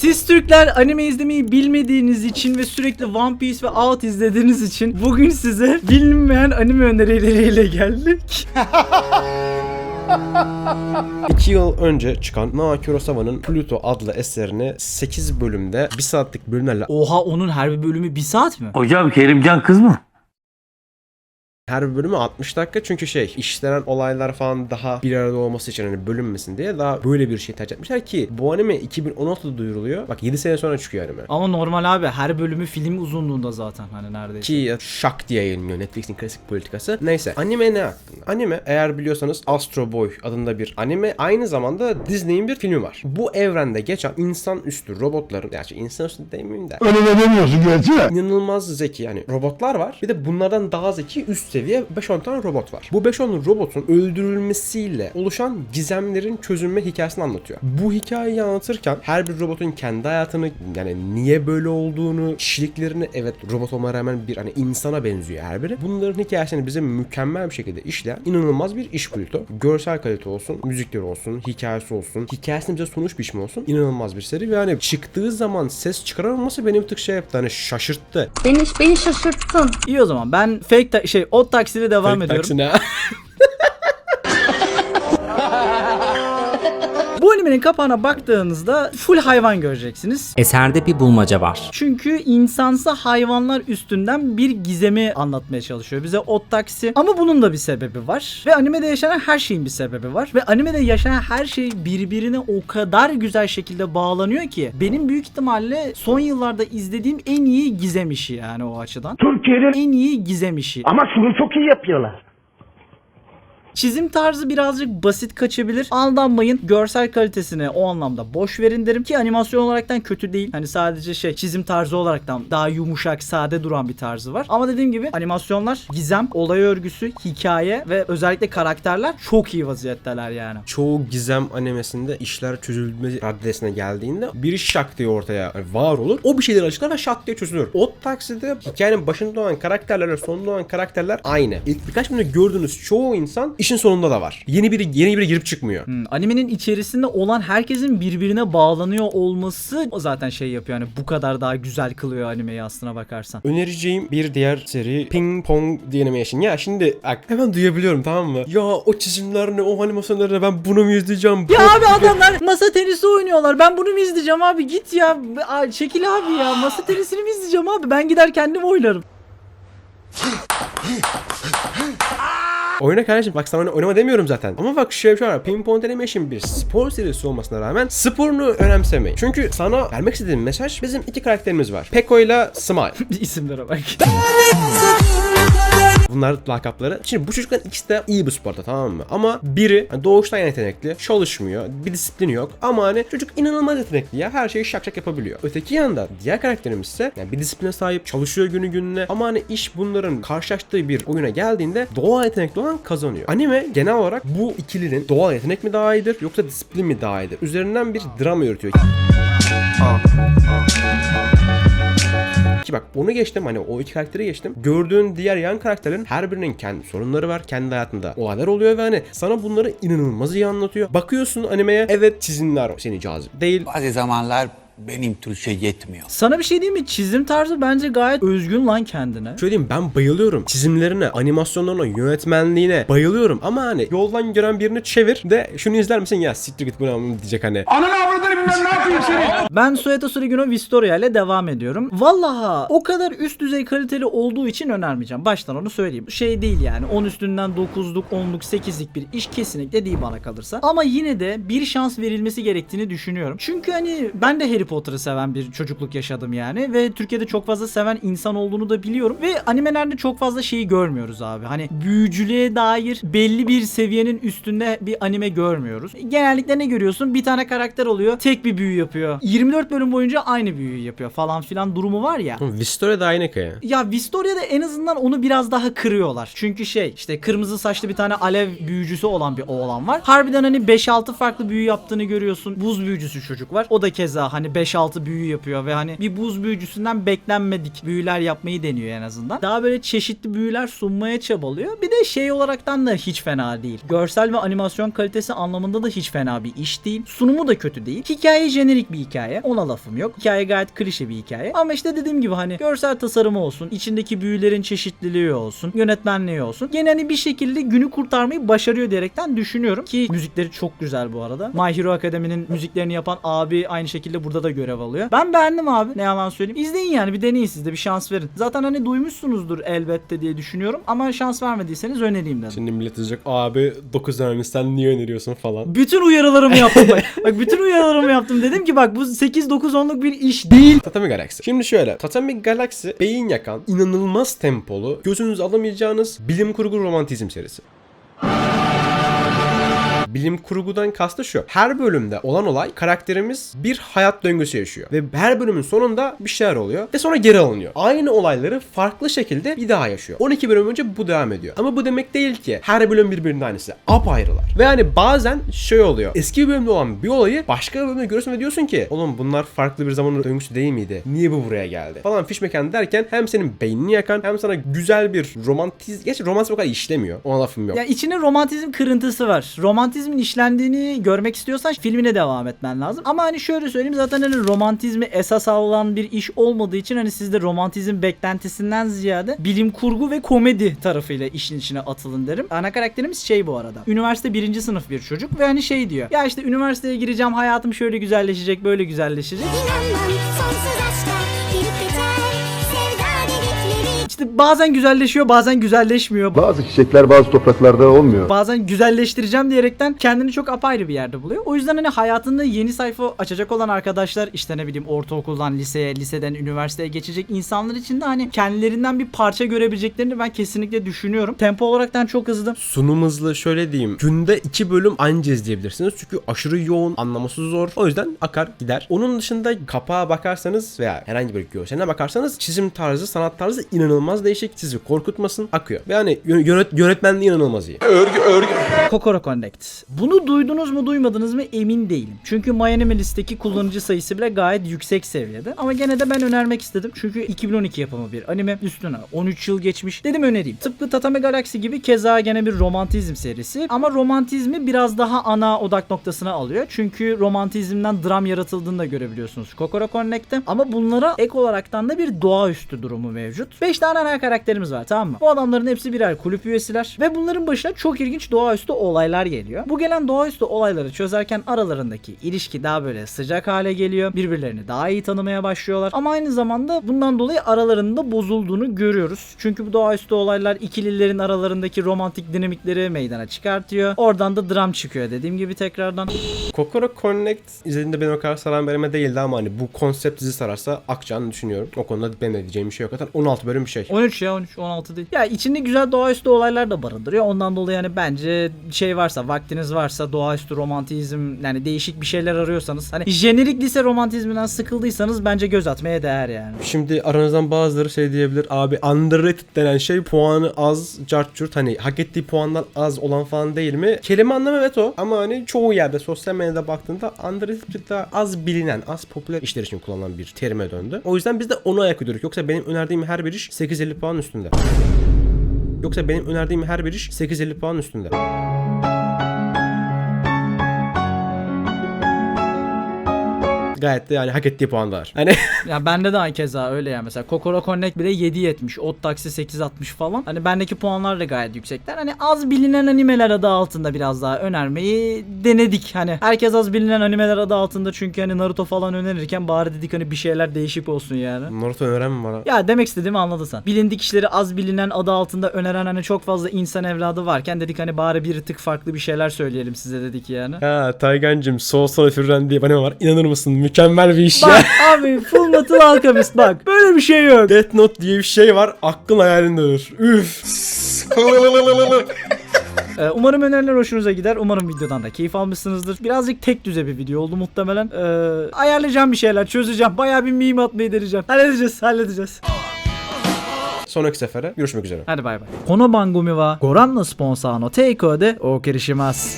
Siz Türkler anime izlemeyi bilmediğiniz için ve sürekli One Piece ve Out izlediğiniz için bugün size bilinmeyen anime önerileriyle geldik. İki yıl önce çıkan Naoki Kurosawa'nın Pluto adlı eserini 8 bölümde 1 saatlik bölümlerle Oha onun her bir bölümü bir saat mi? Hocam Kerimcan kız mı? Her bölümü 60 dakika çünkü şey işlenen olaylar falan daha bir arada olması için hani bölünmesin diye daha böyle bir şey tercih etmişler ki bu anime 2016'da duyuruluyor. Bak 7 sene sonra çıkıyor anime. Ama normal abi her bölümü film uzunluğunda zaten hani neredeyse. Ki şak diye yayınlıyor Netflix'in klasik politikası. Neyse anime ne hakkında? Anime eğer biliyorsanız Astro Boy adında bir anime aynı zamanda Disney'in bir filmi var. Bu evrende geçen insan üstü robotların gerçi insan üstü demeyeyim de Öyle demiyorsun gerçi. inanılmaz zeki yani robotlar var. Bir de bunlardan daha zeki üst seviye 5-10 tane robot var. Bu 5-10 robotun öldürülmesiyle oluşan gizemlerin çözülme hikayesini anlatıyor. Bu hikayeyi anlatırken her bir robotun kendi hayatını yani niye böyle olduğunu, kişiliklerini evet robot olmaya rağmen bir hani insana benziyor her biri. Bunların hikayesini bize mükemmel bir şekilde işleyen inanılmaz bir iş Pluto. Görsel kalite olsun, müzikleri olsun, hikayesi olsun, hikayesini bize sunuş biçimi olsun. inanılmaz bir seri ve hani çıktığı zaman ses çıkaramaması beni bir tık şey yaptı hani şaşırttı. Beni, beni şaşırttın. İyi o zaman ben fake ta- şey o taksiyle devam ediyorum. Taksine. Animenin kapağına baktığınızda full hayvan göreceksiniz. Eserde bir bulmaca var. Çünkü insansa hayvanlar üstünden bir gizemi anlatmaya çalışıyor bize ot taksi. Ama bunun da bir sebebi var. Ve animede yaşanan her şeyin bir sebebi var. Ve animede yaşanan her şey birbirine o kadar güzel şekilde bağlanıyor ki benim büyük ihtimalle son yıllarda izlediğim en iyi gizem işi yani o açıdan. Türkiye'nin En iyi gizem işi. ama şunu çok iyi yapıyorlar. Çizim tarzı birazcık basit kaçabilir. Aldanmayın. Görsel kalitesine o anlamda boş verin derim ki animasyon olaraktan kötü değil. Hani sadece şey çizim tarzı olaraktan daha yumuşak, sade duran bir tarzı var. Ama dediğim gibi animasyonlar, gizem, olay örgüsü, hikaye ve özellikle karakterler çok iyi vaziyetteler yani. Çoğu gizem animesinde işler çözülme raddesine geldiğinde bir iş şak diye ortaya var olur. O bir şeyleri açıklar ve şak diye çözülür. O takside hikayenin başında olan karakterlerle sonunda olan karakterler aynı. İlk birkaç bölümde gördüğünüz çoğu insan işin sonunda da var. Yeni biri yeni biri girip çıkmıyor. Hmm, animenin içerisinde olan herkesin birbirine bağlanıyor olması o zaten şey yapıyor yani bu kadar daha güzel kılıyor animeyi aslına bakarsan. Önereceğim bir diğer seri Ping Pong The Animation. Ya şimdi bak hemen duyabiliyorum tamam mı? Ya o çizimler ne o animasyonlar ne ben bunu mu izleyeceğim? Ya abi adamlar masa tenisi oynuyorlar. Ben bunu mu izleyeceğim abi? Git ya. Aa, Çekil abi ya. Masa tenisini mi izleyeceğim abi? Ben gider kendim oynarım. Oyna kardeşim bak sana oyna- oynama demiyorum zaten. Ama bak şöyle bir şey var. Pong Animation bir spor serisi olmasına rağmen sporunu önemsemeyin. Çünkü sana vermek istediğim mesaj bizim iki karakterimiz var. Peko ile Smile. İsimlere bak. Bunlar lakapları. Şimdi bu çocukların ikisi de iyi bir sporda tamam mı? Ama biri hani doğuştan yetenekli, çalışmıyor, bir disiplini yok. Ama hani çocuk inanılmaz yetenekli ya. Her şeyi şak şak yapabiliyor. Öteki yanda diğer karakterimiz ise yani bir disipline sahip, çalışıyor günü gününe. Ama hani iş bunların karşılaştığı bir oyuna geldiğinde doğal yetenekli olan kazanıyor. Anime genel olarak bu ikilinin doğal yetenek mi daha iyidir yoksa disiplin mi daha iyidir? Üzerinden bir drama yürütüyor. Ki bak onu geçtim hani o iki karakteri geçtim. Gördüğün diğer yan karakterlerin her birinin kendi sorunları var. Kendi hayatında olaylar oluyor ve hani sana bunları inanılmaz iyi anlatıyor. Bakıyorsun animeye evet çizimler seni cazip değil. Bazı zamanlar benim Türkçe yetmiyor. Sana bir şey diyeyim mi? Çizim tarzı bence gayet özgün lan kendine. Şöyle diyeyim ben bayılıyorum. Çizimlerine, animasyonlarına, yönetmenliğine bayılıyorum. Ama hani yoldan gören birini çevir de şunu izler misin? Ya siktir git buna diyecek hani. Ananı avradını bilmem ne yapayım seni. Ben Sueta Surigino Vistoria ile devam ediyorum. Vallaha o kadar üst düzey kaliteli olduğu için önermeyeceğim. Baştan onu söyleyeyim. Şey değil yani 10 üstünden 9'luk 10'luk 8'lik bir iş kesinlikle değil bana kalırsa. Ama yine de bir şans verilmesi gerektiğini düşünüyorum. Çünkü hani ben de Harry Potter'ı seven bir çocukluk yaşadım yani ve Türkiye'de çok fazla seven insan olduğunu da biliyorum ve animelerde çok fazla şeyi görmüyoruz abi. Hani büyücülüğe dair belli bir seviyenin üstünde bir anime görmüyoruz. Genellikle ne görüyorsun? Bir tane karakter oluyor, tek bir büyü yapıyor. 24 bölüm boyunca aynı büyüyü yapıyor falan filan durumu var ya. Vistoria da aynı kaya. Ya Vistoria'da en azından onu biraz daha kırıyorlar. Çünkü şey işte kırmızı saçlı bir tane alev büyücüsü olan bir oğlan var. Harbiden hani 5-6 farklı büyü yaptığını görüyorsun. Buz büyücüsü çocuk var. O da keza hani 5-6 büyü yapıyor ve hani bir buz büyücüsünden beklenmedik büyüler yapmayı deniyor en azından. Daha böyle çeşitli büyüler sunmaya çabalıyor. Bir de şey olaraktan da hiç fena değil. Görsel ve animasyon kalitesi anlamında da hiç fena bir iş değil. Sunumu da kötü değil. Hikaye jenerik bir hikaye. Ona lafım yok. Hikaye gayet klişe bir hikaye. Ama işte dediğim gibi hani görsel tasarımı olsun, içindeki büyülerin çeşitliliği olsun, yönetmenliği olsun. Gene hani bir şekilde günü kurtarmayı başarıyor diyerekten düşünüyorum ki müzikleri çok güzel bu arada. My Hero Academy'nin müziklerini yapan abi aynı şekilde burada da görev alıyor. Ben beğendim abi. Ne yalan söyleyeyim. İzleyin yani bir deneyin siz de bir şans verin. Zaten hani duymuşsunuzdur elbette diye düşünüyorum ama şans vermediyseniz önereyim dedim. Şimdi millet diyecek abi 9 önemli sen niye öneriyorsun falan. Bütün uyarılarımı yaptım bak. bak bütün uyarılarımı yaptım. Dedim ki bak bu 8 9 10'luk bir iş değil. Tatami Galaxy. Şimdi şöyle. Tatami Galaxy beyin yakan, inanılmaz tempolu, gözünüz alamayacağınız bilim kurgu romantizm serisi. Bilim kurgudan kastı şu. Her bölümde olan olay karakterimiz bir hayat döngüsü yaşıyor. Ve her bölümün sonunda bir şeyler oluyor. Ve sonra geri alınıyor. Aynı olayları farklı şekilde bir daha yaşıyor. 12 bölüm önce bu devam ediyor. Ama bu demek değil ki her bölüm birbirinin aynısı. Apayrılar. Ve hani bazen şey oluyor. Eski bir bölümde olan bir olayı başka bir bölümde görüyorsun ve diyorsun ki oğlum bunlar farklı bir zaman döngüsü değil miydi? Niye bu buraya geldi? Falan fiş mekan derken hem senin beynini yakan hem sana güzel bir romantiz... Gerçi romantizm o kadar işlemiyor. Ona lafım yok. Ya içine romantizm kırıntısı var. Romantizmin işlendiğini görmek istiyorsan filmine devam etmen lazım. Ama hani şöyle söyleyeyim zaten hani romantizmi esas alınan bir iş olmadığı için hani sizde romantizm beklentisinden ziyade bilim kurgu ve komedi tarafıyla işin içine atılın derim. Ana karakterimiz şey bu arada. Üniversite birinci sınıf bir çocuk ve hani şey diyor. Ya işte üniversiteye gireceğim hayatım şöyle güzelleşecek böyle güzelleşecek. İnanmam sonsuz aşka İşte bazen güzelleşiyor bazen güzelleşmiyor. Bazı çiçekler bazı topraklarda olmuyor. bazen güzelleştireceğim diyerekten kendini çok apayrı bir yerde buluyor. O yüzden hani hayatında yeni sayfa açacak olan arkadaşlar işte ne bileyim ortaokuldan liseye, liseden üniversiteye geçecek insanlar için de hani kendilerinden bir parça görebileceklerini ben kesinlikle düşünüyorum. Tempo olaraktan çok hızlı. Sunum hızlı şöyle diyeyim. Günde iki bölüm anca izleyebilirsiniz. Çünkü aşırı yoğun, anlaması zor. O yüzden akar gider. Onun dışında kapağa bakarsanız veya herhangi bir görseline bakarsanız çizim tarzı, sanat tarzı inanılmaz değişik. Sizi korkutmasın. Akıyor. Ve yani yö- yönet yönetmenliği inanılmaz iyi. Kokoro Connect. Bunu duydunuz mu duymadınız mı emin değilim. Çünkü MyAnimalist'teki kullanıcı sayısı bile gayet yüksek seviyede. Ama gene de ben önermek istedim. Çünkü 2012 yapımı bir anime. Üstüne 13 yıl geçmiş. Dedim önereyim. Tıpkı Tatame Galaxy gibi keza gene bir romantizm serisi. Ama romantizmi biraz daha ana odak noktasına alıyor. Çünkü romantizmden dram yaratıldığını da görebiliyorsunuz Kokoro Connect'te. Ama bunlara ek olaraktan da bir doğaüstü durumu mevcut. 5 tane ana karakterimiz var tamam mı? Bu adamların hepsi birer kulüp üyesiler. Ve bunların başına çok ilginç doğaüstü olaylar geliyor. Bu gelen doğaüstü olayları çözerken aralarındaki ilişki daha böyle sıcak hale geliyor. Birbirlerini daha iyi tanımaya başlıyorlar. Ama aynı zamanda bundan dolayı aralarında bozulduğunu görüyoruz. Çünkü bu doğaüstü olaylar ikililerin aralarındaki romantik dinamikleri meydana çıkartıyor. Oradan da dram çıkıyor dediğim gibi tekrardan. Kokoro Connect izlediğimde beni o kadar saran anime değildi ama hani bu konsept dizi sararsa akacağını düşünüyorum. O konuda benim de diyeceğim bir şey yok. Zaten 16 bölüm bir şey. 13 ya 13 16 değil. Ya içinde güzel doğaüstü olaylar da barındırıyor. Ondan dolayı yani bence şey varsa vaktiniz varsa doğaüstü romantizm yani değişik bir şeyler arıyorsanız hani jenerik lise romantizminden sıkıldıysanız bence göz atmaya değer yani. Şimdi aranızdan bazıları şey diyebilir abi underrated denen şey puanı az cart curt hani hak ettiği puandan az olan falan değil mi? Kelime anlamı evet o ama hani çoğu yerde sosyal medyada baktığında underrated daha az bilinen az popüler işler için kullanılan bir terime döndü. O yüzden biz de ona ayak uydurduk. Yoksa benim önerdiğim her bir iş 850 puan üstünde. Yoksa benim önerdiğim her bir iş 850 puan üstünde. Gayet de yani hak ettiği puanlar. Hani Ya bende de aynı keza öyle ya mesela Kokoro Connect bile 7.70, Odd Taxi 8.60 falan. Hani bendeki puanlar da gayet yüksekler. Hani az bilinen animeler adı altında biraz daha önermeyi denedik. Hani herkes az bilinen animeler adı altında çünkü hani Naruto falan önerirken bari dedik hani bir şeyler değişik olsun yani. Naruto öneren mi bana? Ya demek istediğimi anladın sen. Bilindik işleri az bilinen adı altında öneren hani çok fazla insan evladı varken dedik hani bari bir tık farklı bir şeyler söyleyelim size dedik yani. Ha Taygancım Soul Soul Fürren diye bir anime var. İnanır mısın? Mükemmel bir iş ya. Bak abi Full Metal Alchemist bak. Böyle bir şey yok. Death Note diye bir şey var. Aklın hayalinde olur. Üf. Ee, umarım öneriler hoşunuza gider. Umarım videodan da keyif almışsınızdır. Birazcık tek düze bir video oldu muhtemelen. Ee, ayarlayacağım bir şeyler, çözeceğim. Bayağı bir meme atmayı deneyeceğim. Halledeceğiz, halledeceğiz. Sonraki sefere görüşmek üzere. Hadi bay bay. Kono Bangumiwa, Goran'la sponsor no Teiko de Okirishimasu.